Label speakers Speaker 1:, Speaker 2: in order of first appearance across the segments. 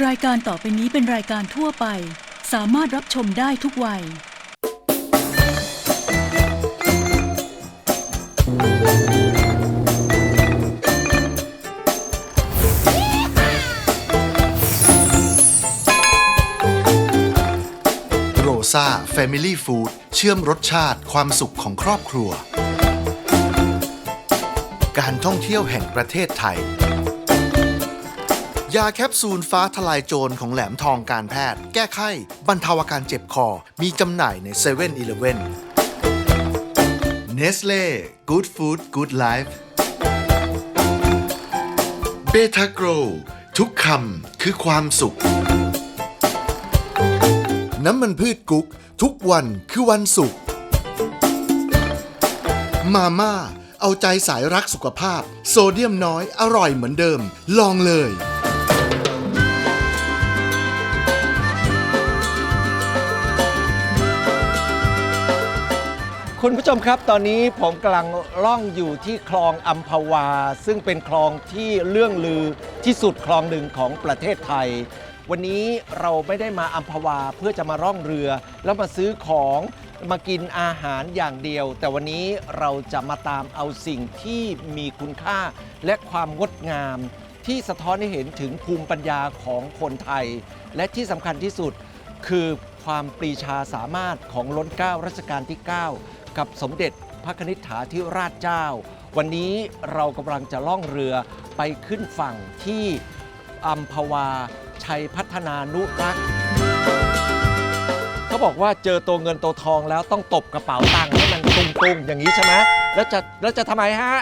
Speaker 1: รายการต่อไปนี้เป็นรายการทั่วไป สามารถรับชมได้ทุกวัย
Speaker 2: โรซาเฟมิลี่ฟู้ดเชื่อมรสชาติความสุขของครอบครัว การท่องเที่ยวแห่งประเทศไทย ยาแคปซูลฟ้าทลายโจรของแหลมทองการแพทย์ แก้ไข้ บรรเทาอาการเจ็บคอ มีจำหน่ายใน7 e เ e ่ e อีเลเว่นเนสเล่ Good Food Good Life เบทาโกรทุกคำคือความสุข น้ำมันพืชกุ๊ก ทุกวันคือวันศุกมาม่า เอาใจสายรักสุขภาพ โซเดียมน้อยอร่อยเหมือนเดิม ลองเลย
Speaker 3: ผู้ชมครับตอนนี้ผมกำลังล่องอยู่ที่คลองอัมพวา ซึ่งเป็นคลองที่เรื่องลือที่สุดคลองหนึ่งของประเทศไทย วันนี้เราไม่ได้มาอัมพวาเพื่อจะมาร่องเรือ แล้วมาซื้อของมากินอาหารอย่างเดียว แต่วันนี้เราจะมาตามเอาสิ่งที่มีคุณค่าและความงดงาม ที่สะท้อนให้เห็นถึงภูมิปัญญาของคนไทย และที่สำคัญที่สุดคือ ความปรีชาสามารถของล้นเกล้ารัชกาลที่ 9 กับสมเด็จพระคณิษฐาธิราชเจ้า วันนี้เรากำลังจะล่องเรือไปขึ้นฝั่งที่อัมพวาชัยพัฒนานุรักษ์เขาบอกว่าเจอตัวเงินตัวทองแล้วต้องตบกระเป๋าตังค์ให้มันตุงๆ อย่างนี้ใช่ไหมแล้วจะแล้วจะทำไมฮะ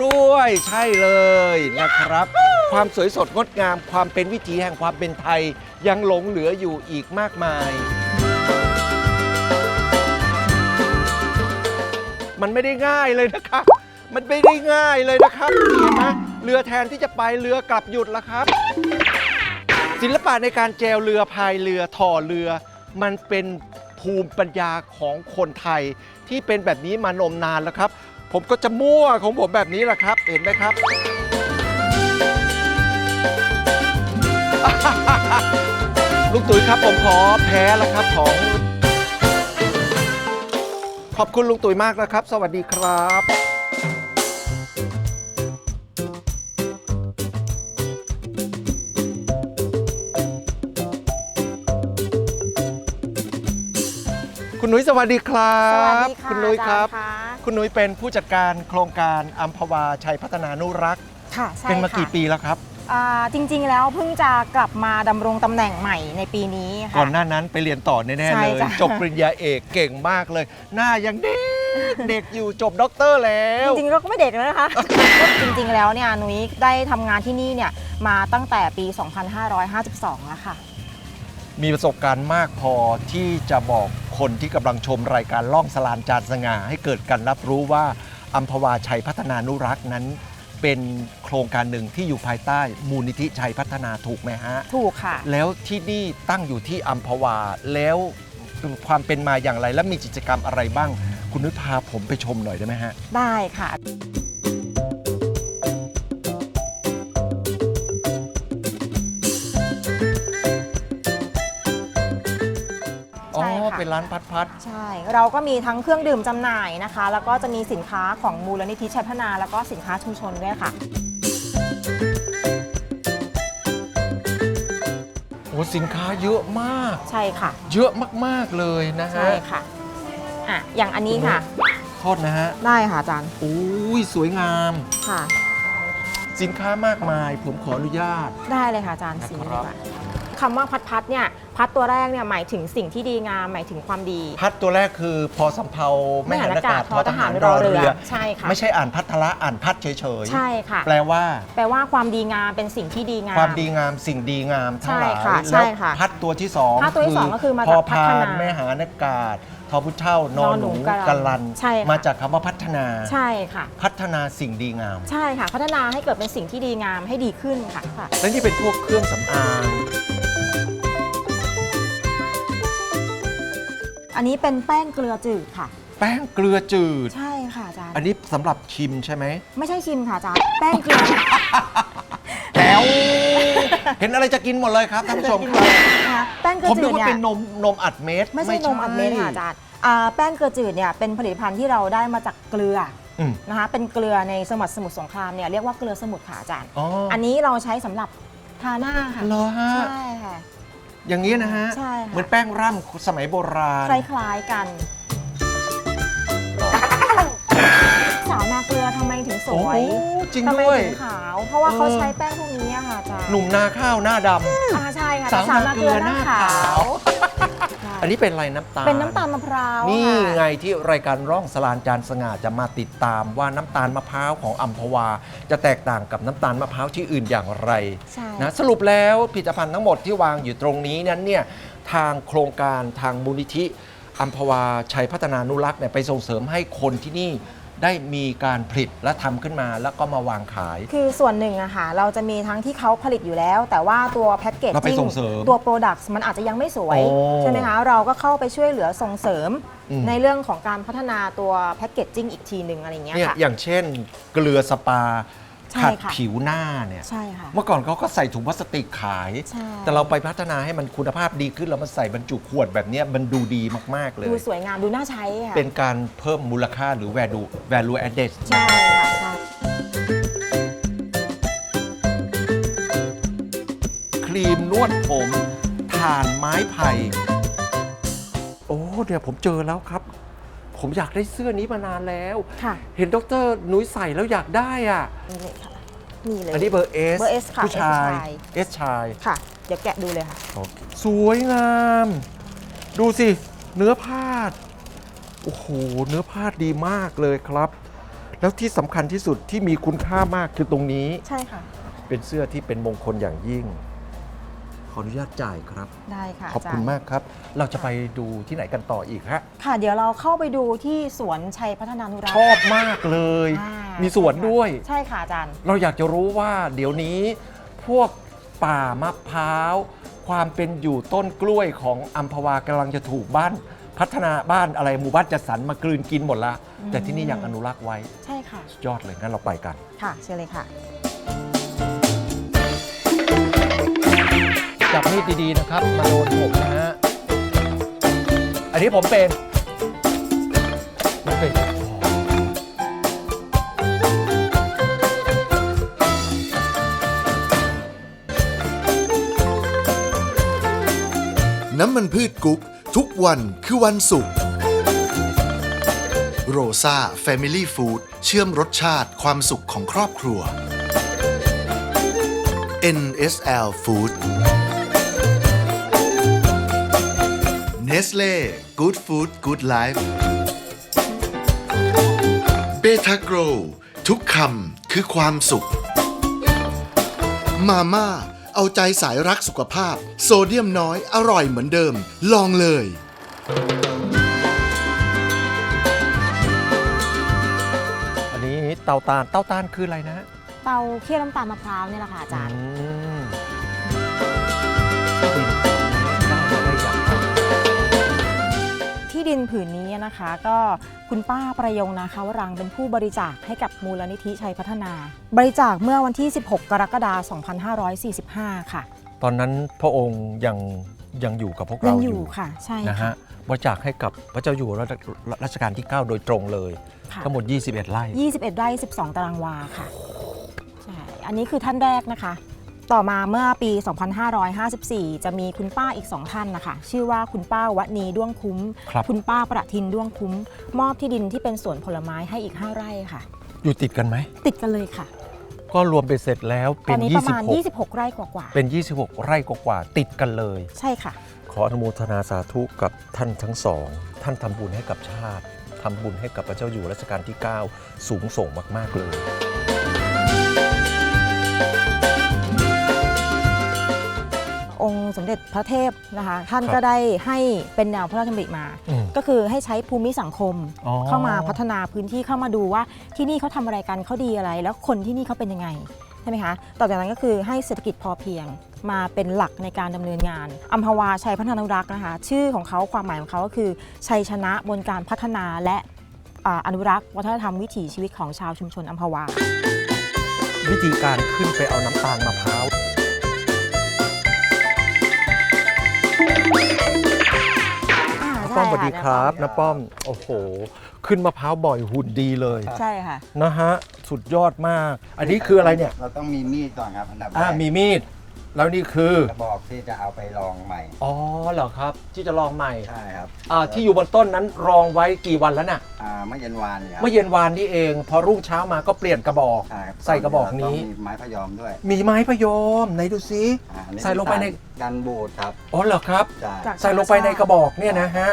Speaker 3: รวยใช่เลยนะครับ ความสวยสดงดงามความเป็นวิถีแห่งความเป็นไทย ยังหลงเหลืออยู่อีกมากมาย มันไม่ได้ง่ายเลยนะครับ มันไม่ได้ง่ายเลยนะครับเห็นไหมเรือแทนที่จะไปเรือกลับหยุดแล้วครับ ศิลปะในการแจวเรือพายเรือถ่อเรือ มันเป็นภูมิปัญญาของคนไทยที่เป็นแบบนี้มานมนานแล้วครับ ผมก็จะมั่วของผมแบบนี้แหละครับ เห็นไหมครับ ลุงตุ๋ยครับผมขอแพ้แล้วครับของ ขอบคุณลุงตุ๋ยมากนะครับ สวัสดีครับคุณนุ้ยสวัสดีครับ
Speaker 4: สวัสดีค่ะ
Speaker 3: คุณนุ้ยครับ
Speaker 4: อาจารย์ คะ
Speaker 3: คุณนุ้ยเป็นผู้จัดการโครงการอัมพวาชัยพัฒนานุรักษ์
Speaker 4: ค่ะใช่
Speaker 3: เป็นมา
Speaker 4: ค่ะ
Speaker 3: กี่ปีแล้วครับ
Speaker 4: อ่าจริงๆแล้วเพิ่งจะกลับมาดำรงตำแหน่งใหม่ในปีนี้ค่ะ
Speaker 3: ก่อนหน้านั้นไปเรียนต่อแน่
Speaker 4: ใช่
Speaker 3: ๆเลย
Speaker 4: จ้ะ
Speaker 3: จบปริญญาเอกเก่งมากเลย หน้ายังเด็ก เด็กอยู่จบด็อกเตอร์แล้ว
Speaker 4: จริงๆเราก็ไม่เด็กแล้วนะคะ จริงๆแล้วเนี่ยนุ้ยได้ทำงานที่นี่เนี่ยมาตั้งแต่ปี 2552แล้วค่ะ
Speaker 3: มีประสบการณ์มากพอที่จะบอกคนที่กำลังชมรายการล่องสลานจานสง่าให้เกิดการรับรู้ว่าอัมพวาชัยพัฒนานุรักษ์นั้น เป็นโครงการหนึ่งที่อยู่ภายใต้มูลนิธิชัยพัฒนาถูกไหมฮะ
Speaker 4: ถูกค่ะ
Speaker 3: แล้วที่นี่ตั้งอยู่ที่อัมพวาแล้วความเป็นมาอย่างไรและมีกิจกรรมอะไรบ้าง คุณนุ้ยพาผมไปชมหน่อยได้ไหมฮะ
Speaker 4: ได้ค่ะ
Speaker 3: เป็นร้านพัดพัด
Speaker 4: ใช่ เราก็มีทั้งเครื่องดื่มจำหน่ายนะคะ แล้วก็จะมีสินค้าของมูลนิธิชัยพัฒนา แล้วก็สินค้าชุมชนด้วยค่ะ
Speaker 3: โอ้สินค้าเยอะมาก
Speaker 4: ใช่ค่ะ
Speaker 3: เยอะมากๆเลยนะฮะ
Speaker 4: ใช่ค่ะอะ อย่างอันนี้ค่ะ
Speaker 3: โทษนะฮะ
Speaker 4: ได้ค่ะอาจารย์
Speaker 3: โอ้ยสวยงาม
Speaker 4: ค่ะ
Speaker 3: สินค้ามากมาย ผมขออนุญาต
Speaker 4: ได้เลยค่ะอาจารย์
Speaker 3: นะครับ
Speaker 4: สีนี้ดีกว่าคำว่าพัดพัดเนี่ย พัดตัวแรกเนี่ยหมายถึงสิ่งที่ดีงามหมายถึงความดี
Speaker 3: พัดตัวแรกคือพอสำเภาไม่หันอากาศ
Speaker 4: ทอทหารรอเรือ ใช่ค่ะ
Speaker 3: ไม่ใช่อ่านพัทละอ่านพัดเฉย
Speaker 4: ใช่ค่ะ
Speaker 3: แปลว่า
Speaker 4: แปลว่าความดีงามเป็นสิ่งที่ดีงาม
Speaker 3: ความดีงามสิ่งดีงามทั้งหลาย
Speaker 4: ใช่ค่ะ
Speaker 3: แล้ว
Speaker 4: ใช่ค่ะ
Speaker 3: พัดตัวที่สอง
Speaker 4: พัดตัวที่สองก็คือมาจาก
Speaker 3: พอ
Speaker 4: พั
Speaker 3: พา
Speaker 4: ฒ
Speaker 3: น
Speaker 4: นา
Speaker 3: ไม่หานอากาศทอพุเท่านอนหนู
Speaker 4: นอนหนู
Speaker 3: กั
Speaker 4: กั
Speaker 3: น
Speaker 4: นลั
Speaker 3: ลัน
Speaker 4: นใช่ค่ะ
Speaker 3: มาจากคำว่าพัฒนา
Speaker 4: ใช่ค่ะ
Speaker 3: พัฒนาสิ่งดีงาม
Speaker 4: ใช่ค่ะ พัฒนาให้เกิดเป็นสิ่งที่ดีงามให้ดีขึ้นค่ะค่ะ
Speaker 3: และนี่เป็นพวกเครื่องสำอาง
Speaker 4: อันนี้เป็นแป้งเกลือจืดค่ะ
Speaker 3: แป้งเกลือจืด
Speaker 4: ใช่ค่ะอาจารย์
Speaker 3: อันนี้สำหรับชิมใช่ไหม
Speaker 4: ไม่ใช่ชิมค่ะอาจารย์แป้งเกลือ
Speaker 3: แก้วเห็นอะไรจะกินหมดเลยครับท่านผู้ชมครับ
Speaker 4: นะคะแป้งเกลื
Speaker 3: ผ
Speaker 4: อ
Speaker 3: ม
Speaker 4: จื
Speaker 3: นึก
Speaker 4: ด
Speaker 3: ว่า
Speaker 4: เนี่ย
Speaker 3: เป็นนมนมอัดเม็ด
Speaker 4: ไม่ใช่นมอัดเม็ดค่ะอาจารย์อ่าแป้งเกลือจืดเนี่ยเป็นผลิตภัณฑ์ที่เราได้มาจากเกลือ
Speaker 3: อืม
Speaker 4: นะคะเป็นเกลือในสมัติสมุทรสงครามเนี่ยเรียกว่าเกลือสมุทรค่ะอาจารย์
Speaker 3: อ๋อ
Speaker 4: อันนี้เราใช้สำหรับทาหน้าค่ะ
Speaker 3: เหรอฮะ
Speaker 4: ใช่ค่ะ
Speaker 3: อย่างนี้นะฮะ
Speaker 4: ใช่ค่ะ
Speaker 3: เหมือนแป้งร่ำสมัยโบราณ
Speaker 4: คล้ายๆกัน สาวนาเกลือทำไมถึงส
Speaker 3: โอ้
Speaker 4: ว
Speaker 3: โห
Speaker 4: ย
Speaker 3: จริง
Speaker 4: ทำไม
Speaker 3: ด้วย
Speaker 4: ถึงขาว เพราะว่าเขา
Speaker 3: เออ
Speaker 4: ใช้แป้งพวกนี้อะค่ะอาจารย์
Speaker 3: หนุ่มนาข้าวหน้าด
Speaker 4: อ่าใช่ค่ะ
Speaker 3: สาว
Speaker 4: แต่สาวนาเกลือ
Speaker 3: นาเกลือ
Speaker 4: หน้า
Speaker 3: หน้า
Speaker 4: ขา
Speaker 3: ขาว
Speaker 4: วใช่ำ
Speaker 3: อันนี้เป็นอะไรน้ำตาล
Speaker 4: เป็นน้ำตาลมะพร้าว
Speaker 3: นี่
Speaker 4: ค่ะ
Speaker 3: ไงที่รายการร่องสลานจานสง่าจะมาติดตามว่าน้ำตาลมะพร้าวของอัมพวา จะแตกต่างกับน้ำตาลมะพร้าวที่อื่นอย่างไร
Speaker 4: ใช่
Speaker 3: นะสรุปแล้วผลิตภัณฑ์ทั้งหมดที่วางอยู่ตรงนี้นั้นเนี่ยทางโครงการทางมูลนิธิอัมพวาชัยพัฒนานุรักษ์เนี่ยไปส่งเสริมให้คนที่นี่ ได้มีการผลิตและทำขึ้นมาแล้วก็มาวางขาย
Speaker 4: คือส่วนหนึ่งอะค่ะเราจะมีทั้งที่เขาผลิตอยู่แล้ว แต่ว่าตัวแพ็กเกจ
Speaker 3: เราไป
Speaker 4: จิ้
Speaker 3: ส่งเสริม
Speaker 4: ตัวโปรดักต์มันอาจจะยังไม่สวย
Speaker 3: โอ้
Speaker 4: ใช่ไหมคะเราก็เข้าไปช่วยเหลือส่งเสริม
Speaker 3: อืม
Speaker 4: ในเรื่องของการพัฒนาตัวแพ็กเกจจิ้งอีกทีหนึ่งอะไรอย่างเงี้ย
Speaker 3: เนี่ย
Speaker 4: ค่ะ
Speaker 3: อย่างเช่นเกลือสปา
Speaker 4: ใช่
Speaker 3: ขัด
Speaker 4: ค่ะ
Speaker 3: ผิวหน้าเนี่ย
Speaker 4: ใช่ค่ะ
Speaker 3: เมื่อก่อนเขาก็ใส่ถุงพลาสติกขาย
Speaker 4: ใช่
Speaker 3: แต่เราไปพัฒนาให้มันคุณภาพดีขึ้นแล้วมันใส่บรรจุขวดแบบเนี้ยมันดูดีมาก ๆ เลย
Speaker 4: ดูสวยงามดูน่าใช้ค่ะ
Speaker 3: เป็นการเพิ่มมูลค่าหรือ value value added
Speaker 4: ใช่ค่ะใช่
Speaker 3: ครีมนวดผมถ่านไม้ไผ่ โอ้เดี๋ยวผมเจอแล้วครับ ผมอยากได้เสื้อนี้มานานแล้ว
Speaker 4: ค่ะ
Speaker 3: เห็นดรนุ้ยใส่แล้วอยากได้อะ
Speaker 4: นี่เลยค่ะนี่เลย
Speaker 3: อันนี้เบอร์เอส
Speaker 4: เบอร์ S ค่ะ
Speaker 3: ผู้ชาย
Speaker 4: S ชาย
Speaker 3: เอสชาย
Speaker 4: ค่ะ เดี๋ยวแกะดูเลยค่ะ
Speaker 3: โอเคสวยงาม ดูสิ เนื้อผ้าดโอ้โห เนื้อผ้าดดีมากเลยครับ แล้วที่สำคัญที่สุดที่มีคุณค่ามากคือตรงนี้
Speaker 4: ใช่ค่ะ
Speaker 3: เป็นเสื้อที่เป็นมงคลอย่างยิ่ง ขออนุญาตจ่ายครับ
Speaker 4: ได้ค่ะ
Speaker 3: ขอบคุณ
Speaker 4: จรย์
Speaker 3: มากครับ เราจะไปดูที่ไหนกันต่ออีกฮะ
Speaker 4: ค่ะ เดี๋ยวเราเข้าไปดูที่สวนชัยพัฒนานุรัก
Speaker 3: ช
Speaker 4: ษ์
Speaker 3: อบมากเลย
Speaker 4: อ่า
Speaker 3: มีสวนด้วย
Speaker 4: ใช่ค่ะอาจารย์
Speaker 3: เราอยากจะรู้ว่าเดี๋ยวนี้ พวกป่ามะพร้าว ความเป็นอยู่ต้นกล้วยของอัมพวากำลังจะถูกบ้าน พัฒนาบ้านอะไรหมู่บ้านจัดสรรมากลืนกินหมดละ
Speaker 4: อืม
Speaker 3: แต่ที่นี่ยังอนุรักษ์ไว้
Speaker 4: ใช่ค่ะ
Speaker 3: สุดยอดเลยงั้นเราไปกัน
Speaker 4: ค่ะ เชิญเลยค่ะ
Speaker 3: จับมีดดีๆนะครับ มาโดนผมนะฮะ อันนี้ผมเป็นไม่เป็น
Speaker 2: น้ำมันพืชกุ๊ก ทุกวันคือวันศุกร์โรซาเฟมิลี่ฟู้ดเชื่อมรสชาติความสุขของครอบครัว NSL Food Nestle Good Food Good Life เบทาโกรทุกคำคือความสุข มาม่า เอาใจสายรักสุขภาพ โซเดียมน้อยอร่อยเหมือนเดิม ลองเลย
Speaker 3: อันนี้เตาตาลเตาตาลคืออะไรนะฮะ
Speaker 4: เตาเคี่ยวน้ำตาลมะพร้าวเนี่ยแหละค่ะอาจารย์
Speaker 3: อืม ที่ดิน
Speaker 4: ผืนนี้นะคะ ก็คุณป้าประยงนาคาวรังเป็นผู้บริจาคให้กับมูลนิธิชัยพัฒนา บริจาคเมื่อวันที่ 16 กรกฎาคม2545 ค่ะ
Speaker 3: ตอนนั้นพระองค์ยังยังอยู่กับพวก
Speaker 4: ยั
Speaker 3: เรา
Speaker 4: ง
Speaker 3: อ
Speaker 4: อยู่ยู่ค่ะ ใช่
Speaker 3: นะ
Speaker 4: ค่ะ
Speaker 3: ฮะบริจาคให้กับพระเจ้าอยู่หัวรัชกาลที่ 9 โดยตรงเลย
Speaker 4: ค่ะ
Speaker 3: ทั้งหมด 21 ไร่
Speaker 4: 21ไร่12 ตารางวาค่ะ ใช่ อันนี้คือท่านแรกนะคะ ต่อมาเมื่อปี 2554 จะมีคุณป้าอีก2ท่านนะคะ ชื่อว่าคุณป้าวันีด้วงคุ้ม
Speaker 3: ครับ
Speaker 4: ณป้าประทินด้วงคุ้ม มอบที่ดินที่เป็นสวนผลไม้ให้อีก 5 ไร่ค่ะ
Speaker 3: อยู่ติดกันไหม
Speaker 4: ติดกันเลยค่ะ
Speaker 3: ก็รวมไปเสร็จแล้ว
Speaker 4: ต
Speaker 3: เป็
Speaker 4: อน
Speaker 3: น
Speaker 4: นี้ประมาณ
Speaker 3: 26
Speaker 4: 26 ไร่กว่า
Speaker 3: เป็น 26 ไร่กว่าๆติดกันเลย
Speaker 4: ๆใช่ค่ะ
Speaker 3: ขออนุโมทนาสาธุกับท่านทั้งสอง ท่านทำบุญให้กับชาติทำบุญให้กับพระเจ้าอยู่หัวรัชกาลที่ 9 สูงส่งมาก ๆ เลย
Speaker 4: ค์สมเด็จพระเทพนะคะท่าน
Speaker 3: ครับ
Speaker 4: ก็ได้ให้เป็นแนวพระราชดำริมา
Speaker 3: อืม
Speaker 4: ก็คือให้ใช้ภูมิสังคม
Speaker 3: อ๋อ
Speaker 4: เข้ามาพัฒนาพื้นที่เข้ามาดูว่าที่นี่เขาทำอะไรกันเขาดีอะไร แล้วคนที่นี่เขาเป็นยังไงใช่ไหมคะต่อจากนั้นก็คือให้เศรษฐกิจพอเพียงมาเป็นหลักในการดำเนินงานอัมพวาชัยพัฒนานุรักษ์นะคะ ชื่อของเขาความหมายของเขาก็คือชัยชนะบนการพัฒนาและอ่าอนุรักษ์ วัฒนธรรมวิถีชีวิตของชาวชุมชนอัมพวา
Speaker 3: วิธีการขึ้นไปเอาน้ำตาลมะพร้าว ป้อมสวัสดี
Speaker 4: ค
Speaker 3: รับน้าป้อมโอ้โห ขึ้นมะพร้าวบ่อยหุ่นดีเลย
Speaker 4: ใช่ค่ะ
Speaker 3: นะฮะสุดยอดมาก อันนี้คืออะไรเนี่ย
Speaker 5: เราต้องมีมีดก่อนครับอันดับแร
Speaker 3: อ่ากมีมีด แล้วนี่คือ
Speaker 5: กระบอกที่จะเอาไปลองใหม่
Speaker 3: อ๋อเหรอครับ ที่จะลองใหม่
Speaker 5: ใช่ครับ
Speaker 3: อ่าที่อยู่บนต้นนั้นรองไว้กี่วันแล้วน่ะ
Speaker 5: อ่าเมื่อเย็นวานเนี่ยครับ
Speaker 3: เมื่อเย็นวานนี้เอง พอรุ่งเช้ามาก็เปลี่ยนกระบอก
Speaker 5: ใช่ครับ
Speaker 3: ใส่กระบอกนี้
Speaker 5: ต้งมีไม้พยอมด้วย
Speaker 3: มีไม้พยอมไหนดูซิ
Speaker 5: อ่าอันนี้
Speaker 3: ใส่ลงไปใน
Speaker 5: กันบูดครับ
Speaker 3: อ๋อเหรอครับ
Speaker 5: ใช่
Speaker 4: จาก
Speaker 3: ใส่ลงไปในกระบอกเนี่ยนะฮะ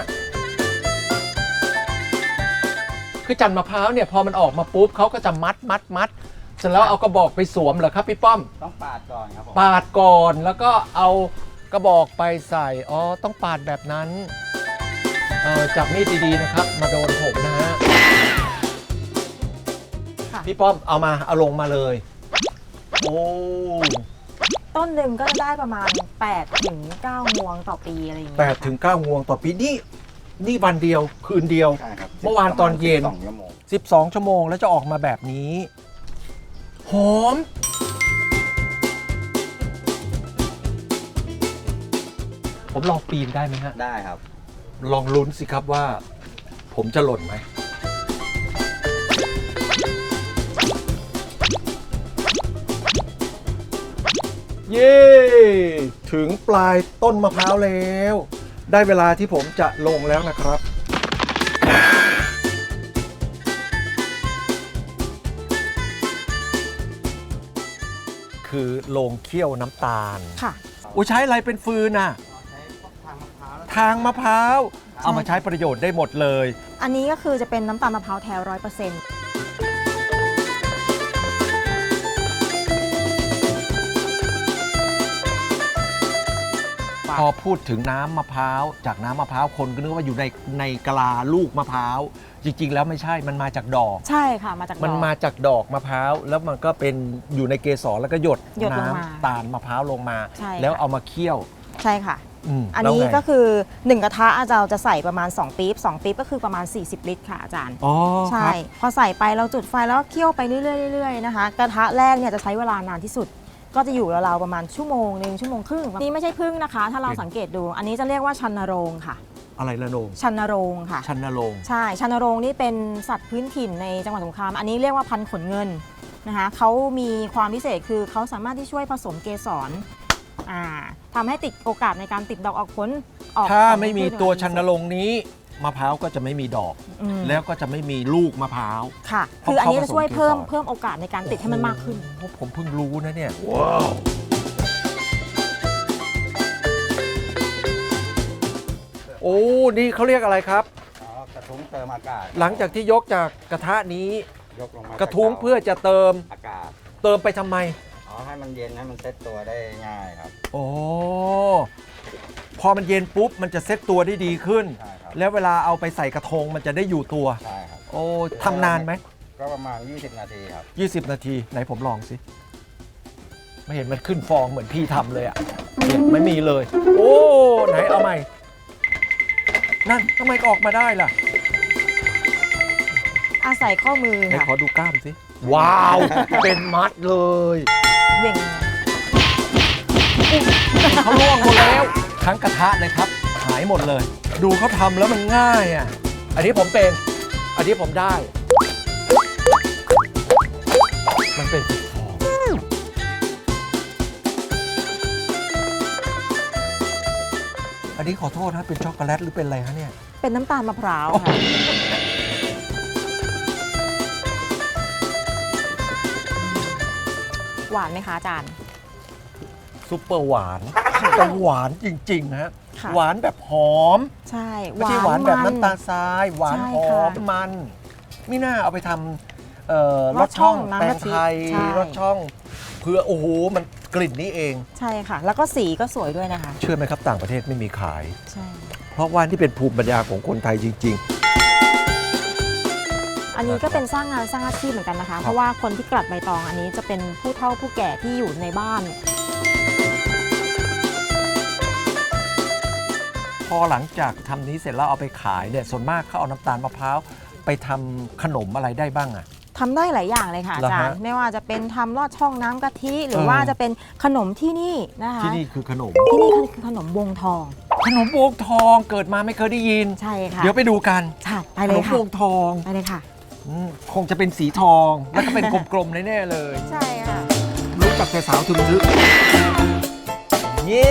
Speaker 3: คือจันทร์มะพร้าวเนี่ยพอมันออกมาปุ๊บเขาก็จะมัดมัดมัด เสร็จแล้วเอากระบอกไปสวมเหรอครับพี่ป้อม
Speaker 5: ต้องปาดก่อนครับผม
Speaker 3: ปาดก่อนแล้วก็เอากระบอกไปใส่ อ๋อ ต้องปาดแบบนั้น เออจับมีดดีๆนะครับ มาโดนผมนะฮะ
Speaker 4: ค่ะ
Speaker 3: พี่ป้อมเอามาเอาลงมาเลย โอ้
Speaker 4: ต้นหนึ่งก็จะได้ประมาณ8ถึง9งวงต่อปีอะไรอย่างเงี้ย
Speaker 3: แปดถึงเก้างวงต่อปีนี่นี่วันเดียวคืนเดียว
Speaker 5: ใช่ครับ
Speaker 3: เมื่อวานตอนเย็น
Speaker 5: สองชั่วโมง
Speaker 3: 12 ชั่วโมงแล้วจะออกมาแบบนี้ หอม ผมลองปีนได้ไหมฮะ
Speaker 5: ได้ครับ
Speaker 3: ลองลุ้นสิครับว่า ผมจะหล่นไหม เย้ ถึงปลายต้นมะพร้าวแล้ว ได้เวลาที่ผมจะลงแล้วนะครับ คือลงเคี่ยวน้ำตาล
Speaker 4: ค่ะ
Speaker 3: อุ้ยใช้อะไรเป็นฟืนอะ ทางมะพร้าว เอามาใช้ประโยชน์ได้หมดเลย
Speaker 4: อันนี้ก็คือจะเป็นน้ำตาลมะพร้าวแท้ร้อยเปอร์เซ็นต์
Speaker 3: พอพูดถึงน้ำมะพร้าว จากน้ำมะพร้าวคนก็นึกว่าอยู่ในในกะลาลูกมะพร้าว จริง ๆ แล้วไม่ใช่มันมาจากดอก
Speaker 4: ใช่ค่ะมาจากดอก
Speaker 3: มันมาจากดอกมะพร้าว แล้วมันก็เป็นอยู่ในเกสรแล้วก็หยด
Speaker 4: หยดลง
Speaker 3: น้ำ
Speaker 4: มา
Speaker 3: ตาลมะพร้าวลงมา
Speaker 4: ใช่ค่ะ
Speaker 3: แล้วเอามาเคี่ยว
Speaker 4: ใช่ค่ะ
Speaker 3: ม
Speaker 4: อันนี้
Speaker 3: แล้วไง
Speaker 4: ก็คือ 1 กระทะอาจารย์จะใส่ประมาณ 2 ปี๊บ 2 ปี๊บก็คือประมาณ 40 ลิตรค่ะอาจารย์
Speaker 3: อ๋อ
Speaker 4: ใช่
Speaker 3: ครับ
Speaker 4: พอใส่ไปเราจุดไฟแล้วก็เคี่ยวไปเรื่อยๆเรื่อยๆนะคะ กระทะแรกเนี่ยจะใช้เวลานานที่สุด ก็จะอยู่ราวๆประมาณชั่วโมงหนึ่งชั่วโมงครึ่งนี่ไม่ใช่พึ่งนะคะ ถ้าเราสังเกตดู อันนี้จะเรียกว่าชันนโรงค่ะ
Speaker 3: อะไรละโนง
Speaker 4: ชันนโรงค่ะ
Speaker 3: ชันนรงค์
Speaker 4: ใช่ชันนโรงนี่เป็นสัตว์พื้นถิ่นในจังหวัดสงขลาอันนี้เรียกว่าพันธุ์ขนเงินนะคะเขามีความพิเศษคือเขาสามารถที่ช่วยผสมเกสรอ่าทำให้ติดโอกาสในการติดดอกออกผลออก
Speaker 3: ถ้า
Speaker 4: ของ
Speaker 3: ไม่มี
Speaker 4: พืช
Speaker 3: ตัวชันนรงค์นี้ มะพร้าวก็จะไม่มีดอก
Speaker 4: อืม
Speaker 3: แล้วก็จะไม่มีลูกมะพร้าว
Speaker 4: ค่ะ
Speaker 3: เพราะ
Speaker 4: คืออันนี้
Speaker 3: เขาผ
Speaker 4: จะ
Speaker 3: สม
Speaker 4: ช่วยเพิ่ม
Speaker 3: เกสร
Speaker 4: เพิ่มโอกาสในการติดให้มันมากขึ้น
Speaker 3: โอ้โหผมเพิ่งรู้นะเนี่ยว้าวโอ้ นี่เขาเรียกอะไรครับ
Speaker 5: อ๋อกระทุ้งเติมอากาศ
Speaker 3: หลังจากที่ยกจากกระทะนี้
Speaker 5: ยกลงมาก
Speaker 3: ระทุ้งเพื่อจะเติม
Speaker 5: อากาศ
Speaker 3: เติมไปทำไม
Speaker 5: อ๋อให้มันเย็นให้มันเซ็ตตัวได้ง่ายครับ
Speaker 3: โอ้ พอมันเย็นปุ๊บ มันจะเซ็ตตัวได้ดีขึ้น
Speaker 5: ใช่ครับ
Speaker 3: แล้วเวลาเอาไปใส่กระทงมันจะได้อยู่ตัว
Speaker 5: ใช่ครับ
Speaker 3: โอ้ทำนานไหม
Speaker 5: ก็ประมาณ 20 นาทีครับ
Speaker 3: 20 นาที ไหนผมลองสิ ไม่เห็นมันขึ้นฟองเหมือนพี่ทำเลยอะเนี่ยไม่มีเลย โอ้ ไหนเอาใหม่ นั่นทำไมก็ออกมาได้ล่ะ
Speaker 4: อาศัยข้อมือ
Speaker 3: ไหน
Speaker 4: ค่ะ
Speaker 3: ขอดูกล้ามสิ ว้าว เป็นมัดเลย
Speaker 4: เหวี่ยง
Speaker 3: เขาล่วงหมดแล้ว ทั้งกระทะเลยครับ หายหมดเลย ดูเขาทำแล้วมันง่ายอะ อันนี้ผมเป็น อันนี้ผมได้ มันเป็นฟองอันนี้ขอโทษนะเป็นช็อกโกแลตหรือเป็นอะไรฮะเนี่ย
Speaker 4: เป็นน้ำตาลมะพร้าวค่ะ หวานไหมคะอาจารย์
Speaker 3: ซุปเปอร์หวาน แต่หวานจริง ๆ ฮะ
Speaker 4: ค่ะ
Speaker 3: หวานแบบหอม
Speaker 4: ใช่
Speaker 3: ไม่ใช่หวานแบบ
Speaker 4: มั
Speaker 3: น้ำตาลทราย หวาน
Speaker 4: ใช่
Speaker 3: หอ
Speaker 4: ค่ะ
Speaker 3: มมันไม่น่าเอาไปทำเอ่อร
Speaker 4: ร
Speaker 3: ส
Speaker 4: สช่
Speaker 3: ช่อ
Speaker 4: องง
Speaker 3: แตง
Speaker 4: น้ำกะทิ
Speaker 3: ไทย
Speaker 4: ใช่
Speaker 3: รสช่องเพื่อโอ้โหมันกลิ่นนี้เอง
Speaker 4: ใช่ค่ะ แล้วก็สีก็สวยด้วยนะคะ
Speaker 3: เชื่อไหมครับต่างประเทศไม่มีขาย
Speaker 4: ใช่
Speaker 3: เพราะว่าที่เป็นภูมิปัญญาของคนไทยจริง
Speaker 4: อันนี้ก็เป็นสร้างงานสร้างอาชีพเหมือนกันนะคะ เพราะว่าคนที่กลัดใบตองอันนี้จะเป็นผู้เฒ่าผู้แก่ที่อยู่ในบ้าน
Speaker 3: พอหลังจากทำนี้เสร็จแล้วเอาไปขายเนี่ยส่วนมากเขาเอาน้ำตาลมะพร้าวไปทำขนมอะไรได้บ้างอะ
Speaker 4: ทำได้หลายอย่างเลยค่ะ
Speaker 3: เหรอ
Speaker 4: อา
Speaker 3: ฮะ
Speaker 4: จารย์ ไม่ว่าจะเป็นทำลอดช่องน้ำกะทิ หรือ
Speaker 3: เออ
Speaker 4: ว่าจะเป็นขนมที่นี่นะคะ
Speaker 3: ที่นี่คือขนม
Speaker 4: ที่นี่คือขนมวงทอง
Speaker 3: ขนมวงทองเกิดมาไม่เคยได้ยิน
Speaker 6: ใช่ค่ะ
Speaker 3: เดี๋ยวไปดูกัน
Speaker 6: ค่ะไป
Speaker 3: ข
Speaker 6: เล
Speaker 3: น
Speaker 6: ย
Speaker 3: ม
Speaker 6: ค่ะ
Speaker 3: วงทอง
Speaker 6: ไปเลยค่ะ
Speaker 3: อืมคงจะเป็นสีทองแล้วก็เป็นกลมๆแน่ๆเลย
Speaker 6: ใช่ค่ะ
Speaker 3: รู้จักแต่สาวถึงทึกเย้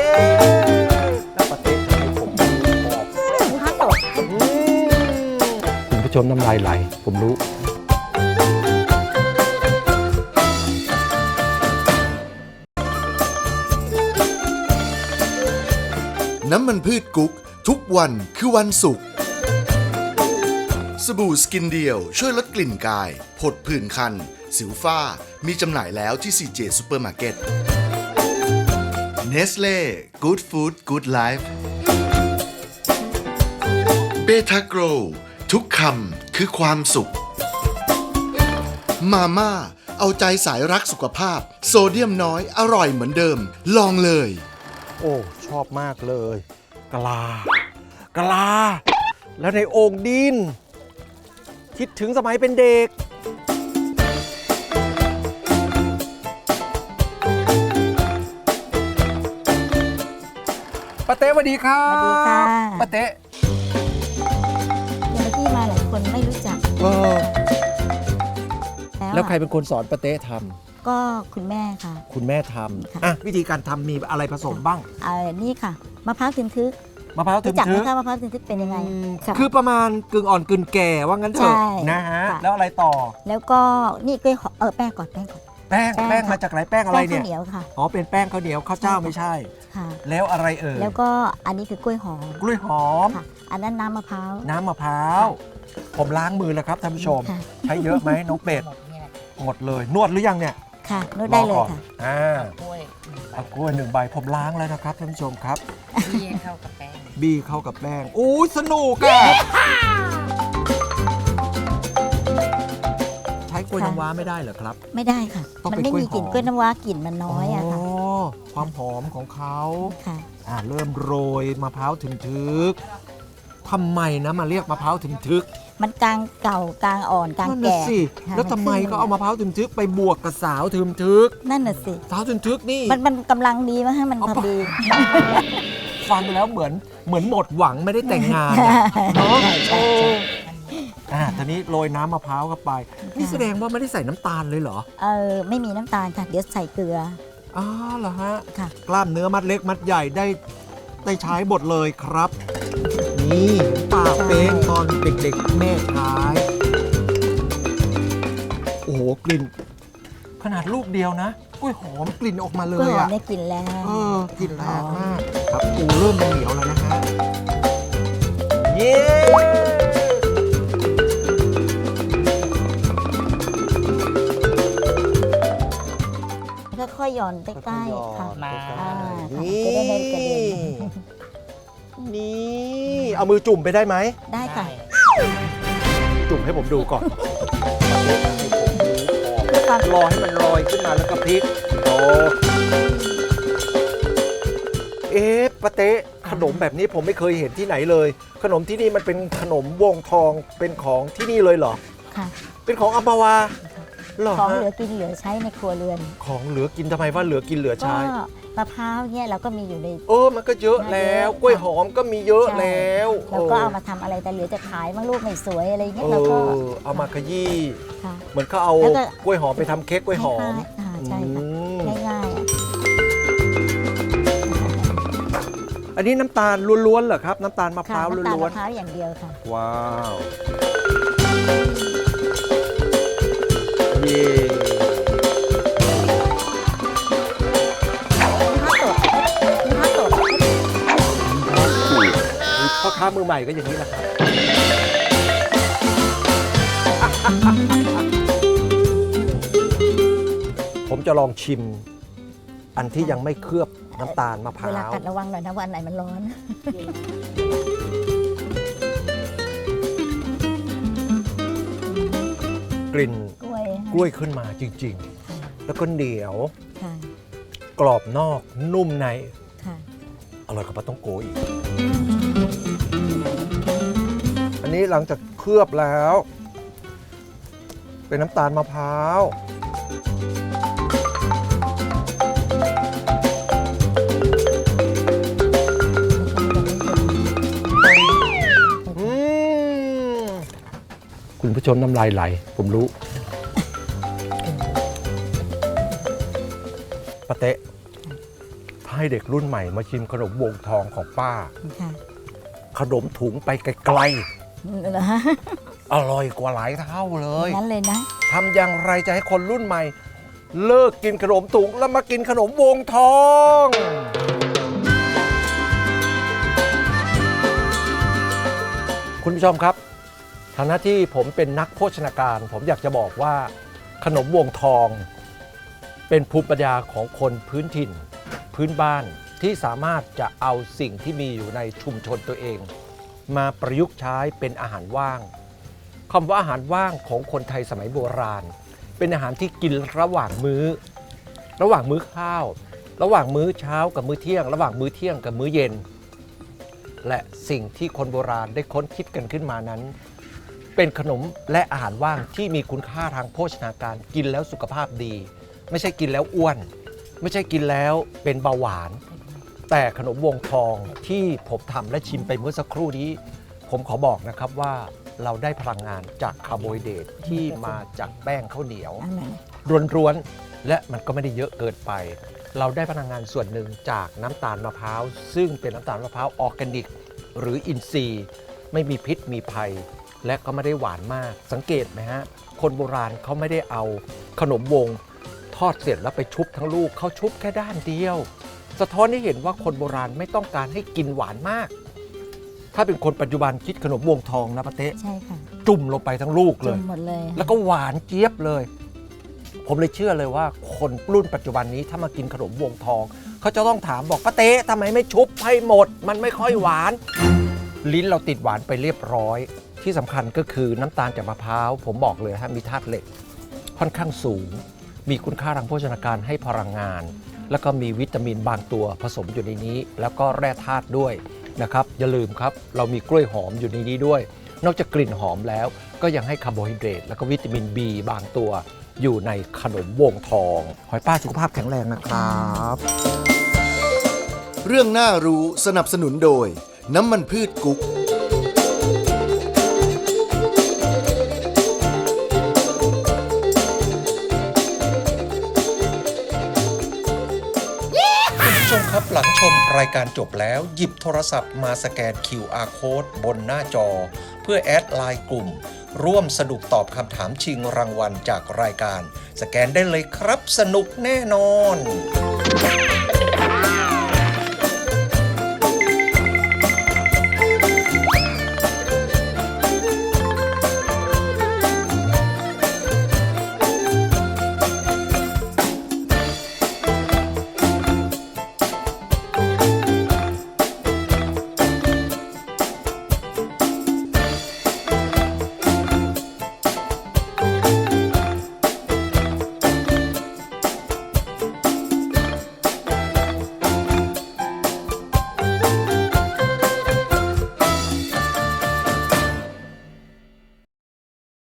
Speaker 3: แล้วประเท คุณผู้ชมน้ำลายไหล ผมรู้
Speaker 2: น้ำมันพืชกุ๊ก ทุกวันคือวันศุกร์สบู่สกินเดียวช่วยลดกลิ่นกาย ผดผื่นคัน สิวฝ้า มีจำหน่ายแล้วที่ CJ Supermarket Nestle Good Food Good Life เบทาโกร ทุกคำคือความสุข มาม่า เอาใจสายรักสุขภาพ โซเดียมน้อยอร่อยเหมือนเดิม ลองเลย
Speaker 3: โอ้ชอบมากเลยกะลากะลา แล้วในโอ่งดิน คิดถึงสมัยเป็นเด็กป้าเต้สวัสดีครับ
Speaker 6: สวัสดีค่ะ
Speaker 3: ป้าเต้
Speaker 6: เอ
Speaker 3: อ
Speaker 6: แล้ว
Speaker 3: แล้วใคร
Speaker 6: อะ
Speaker 3: เป็นคนสอนป้าเต้ท
Speaker 6: ก็คุณแม่ค่ะำ
Speaker 3: คุณแม่ท
Speaker 6: ค่ะำ
Speaker 3: อะวิธีการทำมีอะไรผสมบ้าง
Speaker 6: เออนี่ค่ะมะพร้าวทึนทึก
Speaker 3: มะพร้าวถึ
Speaker 6: รู้
Speaker 3: ง
Speaker 6: จักไห
Speaker 3: ทึ
Speaker 6: ม
Speaker 3: ก
Speaker 6: คะมะพร้าวทึนทึกเป็นยังไง
Speaker 3: อืม
Speaker 6: ค่ะ
Speaker 3: คือประมาณกึ่งอ่อนกึ่งแก่ว่างั้นเถอะ
Speaker 6: ใช่
Speaker 3: นะฮะ
Speaker 6: ค่ะ
Speaker 3: แล้วอะไรต่อ
Speaker 6: แล้วก็นี่กล้วยหอมเออแป้งก่อนแป้งก่อน
Speaker 3: แป้ง
Speaker 6: แป้ง
Speaker 3: แป้ง
Speaker 6: ค่ะ
Speaker 3: มาจากไหนแป้งอะไร
Speaker 6: แป้ง
Speaker 3: เนี่
Speaker 6: ข้าวยเหนียวค่ะ
Speaker 3: อ๋อเป็นแป้งข้าวเหนียวข้าวเจ้าไม่ใช่
Speaker 6: ค่ะ
Speaker 3: แล้วอะไรเอ่ย
Speaker 6: แล้วก็อันนี้คือกล้วยหอม
Speaker 3: กล้วยหอม
Speaker 6: ค่ะ อันนั้นน้ำมะพร้าว
Speaker 3: น้ำมะพร้าว ผมล้างมือแล้วครับท่านผู้ชม
Speaker 6: ค่ะ
Speaker 3: ใช้เยอะไหมน้องเป็ด หมดเลย นวดหรือยังเนี่ย
Speaker 6: ค่ะนวดได้เล
Speaker 3: ร
Speaker 6: ย
Speaker 3: อก่อน
Speaker 6: ค่ะ
Speaker 3: อ่าเอากล้วยหนึ่งใบผมล้างแล้วนะครับท่านผู้ชมครับ
Speaker 5: บี้ให้เข้ากับแป้ง
Speaker 3: บี้เข้ากับแป้งอู้สนุกอะใช้กล้วยน้ำว้าไม่ได้เหรอครับ
Speaker 6: ไม่ได้ค่ะ
Speaker 3: ต้อง
Speaker 6: มัน
Speaker 3: เป็น
Speaker 6: ไม่
Speaker 3: กล้วย
Speaker 6: มีกลิ่น
Speaker 3: หอม
Speaker 6: กล้วยน้ำว้ากลิ่นมันน้อยอะค่ะ
Speaker 3: โความหอมของเขา
Speaker 6: ค่ะ
Speaker 3: อ่าเริ่มโรยมะพร้าวถึงทึก ทำไมนะมาเรียกมะพร้าวถึงทึก
Speaker 6: มันกลางเก่ากลางอ่อนกลาง
Speaker 3: นั่นน่ะ
Speaker 6: แก่
Speaker 3: สิ
Speaker 6: ค่ะ
Speaker 3: แล้วทำไมก็เอามะพร้าวถึงทึกไปบวกกับสาวถึงทึก
Speaker 6: นั่นน่ะสิ
Speaker 3: สาวถึงทึกนี่
Speaker 6: มันมันกำลังดีมากให้มัน
Speaker 3: เอา
Speaker 6: พอ
Speaker 3: ปะ
Speaker 6: ดี
Speaker 3: ฟังแล้วเหมือนเหมือนหมดหวังไม่ได้แต่งงานอะเนาะ
Speaker 6: ใช่ใช่
Speaker 3: อ่าตอนนี้โรยน้ำมะพร้าวเข้าไป นี่แสดงว่าไม่ได้ใส่น้ำตาลเลยเหรอ
Speaker 6: เออไม่มีน้ำตาลค่ะ เดี๋ยวใส่เกลือ
Speaker 3: อ๋อเหรอฮะ
Speaker 6: ค่ะ
Speaker 3: กล้ามเนื้อมัดเล็กมัดใหญ่ได้ได้ใช้หมดเลยครับ นี่ปากเป้งตอนเด็กๆ แม่ใช้โอ้โห กลิ่น ขนาดลูกเดียวนะกล้วยหอมกลิ่นออกมาเล
Speaker 6: กล้วย
Speaker 3: ย
Speaker 6: หอม
Speaker 3: อะ
Speaker 6: ได้กลิ่นแล้ว
Speaker 3: เออกลิ่นแรงมาก ครับปูเริ่มเหนียวแล้วนะฮะเย้
Speaker 6: ค่อยๆหย่อนใกล้ๆค่ะ
Speaker 5: มา
Speaker 6: อ่าค่ะ
Speaker 3: นี่
Speaker 6: จะได้ไม่กระเด็น
Speaker 3: นี่ เอามือจุ่มไปได้ไหม
Speaker 6: ได้ค่ะ
Speaker 3: จุ่มให้ผมดูก่อนรอให้มันลอยขึ้นมาแล้วก็พลิกโอ้เอ๊ะปะเต๊ะขนมแบบนี้ผมไม่เคยเห็นที่ไหนเลย ขนมที่นี่มันเป็นขนมวงทองเป็นของที่นี่เลยเหรอ
Speaker 6: ค่ะ
Speaker 3: เป็นของอัมพวาเหรอ
Speaker 6: ของเหลื
Speaker 3: ฮะ
Speaker 6: อกินเหลือใช้ในครัวเรือน
Speaker 3: ของเหลือกินทำไมว่าเหลือกินเหลือ
Speaker 6: ก็
Speaker 3: ใช้
Speaker 6: มะพร้าวเนี่ยเราก็มีอยู่ใน
Speaker 3: เออมันก็เยอะแล้วกล้วยหอมก็มีเยอะแล้ว
Speaker 6: เราก็เอามาทำอะไรแต่เหลือจะขายบางลูกไม่สวยอะไรเงี้
Speaker 3: เอย
Speaker 6: เราก็
Speaker 3: อเอามาขยี้
Speaker 6: ค่ะ
Speaker 3: เหมือนเขาเอา
Speaker 6: แล้วก็
Speaker 3: กล้วยหอมไปทำเค้กกล้วยหอม
Speaker 6: อ่าใช่ค่ะ
Speaker 3: อืม
Speaker 6: ง่ายๆอะ
Speaker 3: อันนี้น้ำตาลล้วนๆเหรอครับ น้ำตาลมะพ
Speaker 6: ค่ะ
Speaker 3: ร้าว
Speaker 6: น้ำตาล
Speaker 3: ล้วน
Speaker 6: มะพร้าวอย่างเดียวค่ะ
Speaker 3: ๆว้าวเย่ ค้ามือใหม่ก็อย่างนี้แหละครับผมจะลองชิม อันที่ยังไม่เคลือบน้ำตาลมะพ
Speaker 6: เวลา
Speaker 3: ร้าว
Speaker 6: กัดระวังหน่อยนะวันไหนมันร้อน
Speaker 3: กลิ่น
Speaker 6: กล้วย
Speaker 3: กล้วยขึ้นมาจริง ๆ แล้วก็เหนียว
Speaker 6: ค่ะ
Speaker 3: กรอบนอกนุ่มใน
Speaker 6: ค่ะ
Speaker 3: อร่อยกว่าปลาต้องโกอีกอันี้หลังจากเคลือบแล้ว เป็นน้ำตาลมะพร้าว
Speaker 6: คุ
Speaker 3: ณผู้ชมน้ำลายไหล ผมรู้ปะเตะถ้าให้เด็กรุ่นใหม่มาชิมขนมวงทองของป้าขนมถุงไปไกล
Speaker 4: เหรอฮะ
Speaker 3: ๆอร่อยกว่าหลายเท่าเลย
Speaker 4: งั้นเลยนะ
Speaker 3: ทำอย่างไรจะให้คนรุ่นใหม่ เลิกกินขนมถุงแล้วมากินขนมวงทอง คุณผู้ชมครับฐานะที่ผมเป็นนักโภชนาการ ผมอยากจะบอกว่าขนมวงทอง เป็นภูมิปัญญาของคนพื้นถิ่น พื้นบ้านที่สามารถจะเอาสิ่งที่มีอยู่ในชุมชนตัวเอง มาประยุกต์ใช้เป็นอาหารว่างคำว่าอาหารว่างของคนไทยสมัยโบราณ เป็นอาหารที่กินระหว่างมื้อ ระหว่างมื้อข้าว ระหว่างมื้อเช้ากับมื้อเที่ยง ระหว่างมื้อเที่ยงกับมื้อเย็น และสิ่งที่คนโบราณได้ค้นคิดกันขึ้นมานั้น เป็นขนมและอาหารว่างที่มีคุณค่าทางโภชนาการกินแล้วสุขภาพดี ไม่ใช่กินแล้วอ้วน ไม่ใช่กินแล้วเป็นเบาหวาน แต่ขนมวงทองที่ผมทำและชิมไปเมื่อสักครู่นี้ ผมขอบอกนะครับว่าเราได้พลังงานจากคาร์โบไฮเดรตที่มาจากแป้งข้าวเหนียว
Speaker 4: อันไหน
Speaker 3: ร้วนๆและมันก็ไม่ได้เยอะเกินไป เราได้พลังงานส่วนหนึ่งจากน้ำตาลมะพร้าว ซึ่งเป็นน้ำตาลมะพร้าวออร์แกนิก หรืออินทรีย์ ไม่มีพิษมีภัย และก็ไม่ได้หวานมาก สังเกตไหมฮะ คนโบราณเขาไม่ได้เอาขนมวง ทอดเสร็จแล้วไปชุบทั้งลูกเขาชุบแค่ด้านเดียว สะท้อนให้เห็นว่าคนโบราณไม่ต้องการให้กินหวานมาก ถ้าเป็นคนปัจจุบันคิดขนมวงทองนะปะเต๊ะ
Speaker 4: ใช่ค่ะ
Speaker 3: จุ่มลงไปทั้งลูกเล
Speaker 4: จุ่
Speaker 3: ย
Speaker 4: มหมดเลย
Speaker 3: แล้วก็หวานเจี๊ยบเลย ผมเลยเชื่อเลยว่า คนรุ่นปัจจุบันนี้ถ้ามากินขนมวงทอง เขาจะต้องถามบอกป้าเต๊ะทำไมไม่ชุบให้หมด มันไม่ค่อยหวาน ลิ้นเราติดหวานไปเรียบร้อย ที่สำคัญก็คือน้ำตาลจากมะพร้าว ผมบอกเลยฮะมีธาตุเหล็ก ค่อนข้างสูง มีคุณค่าทางโภชนาการให้พลังงาน แล้วก็มีวิตามินบางตัวผสมอยู่ในนี้ แล้วก็แร่ธาตุด้วยนะครับอย่าลืมครับเรามีกล้วยหอมอยู่ในนี้ด้วย นอกจากกลิ่นหอมแล้ว ก็ยังให้คาร์โบไฮเดรตแล้วก็วิตามิน B บางตัว อยู่ในขนมวงทองหอยป้าสุขภาพแข็งแรงนะครับ
Speaker 2: เรื่องน่ารู้สนับสนุนโดย น้ำมันพืชกุ๊ก
Speaker 3: รายการจบแล้วหยิบโทรศัพท์มาสแกน QR Code บนหน้าจอ เพื่อแอดไลน์กลุ่ม ร่วมสนุกตอบคำถามชิงรางวัลจากรายการ สแกนได้เลยครับสนุกแน่นอน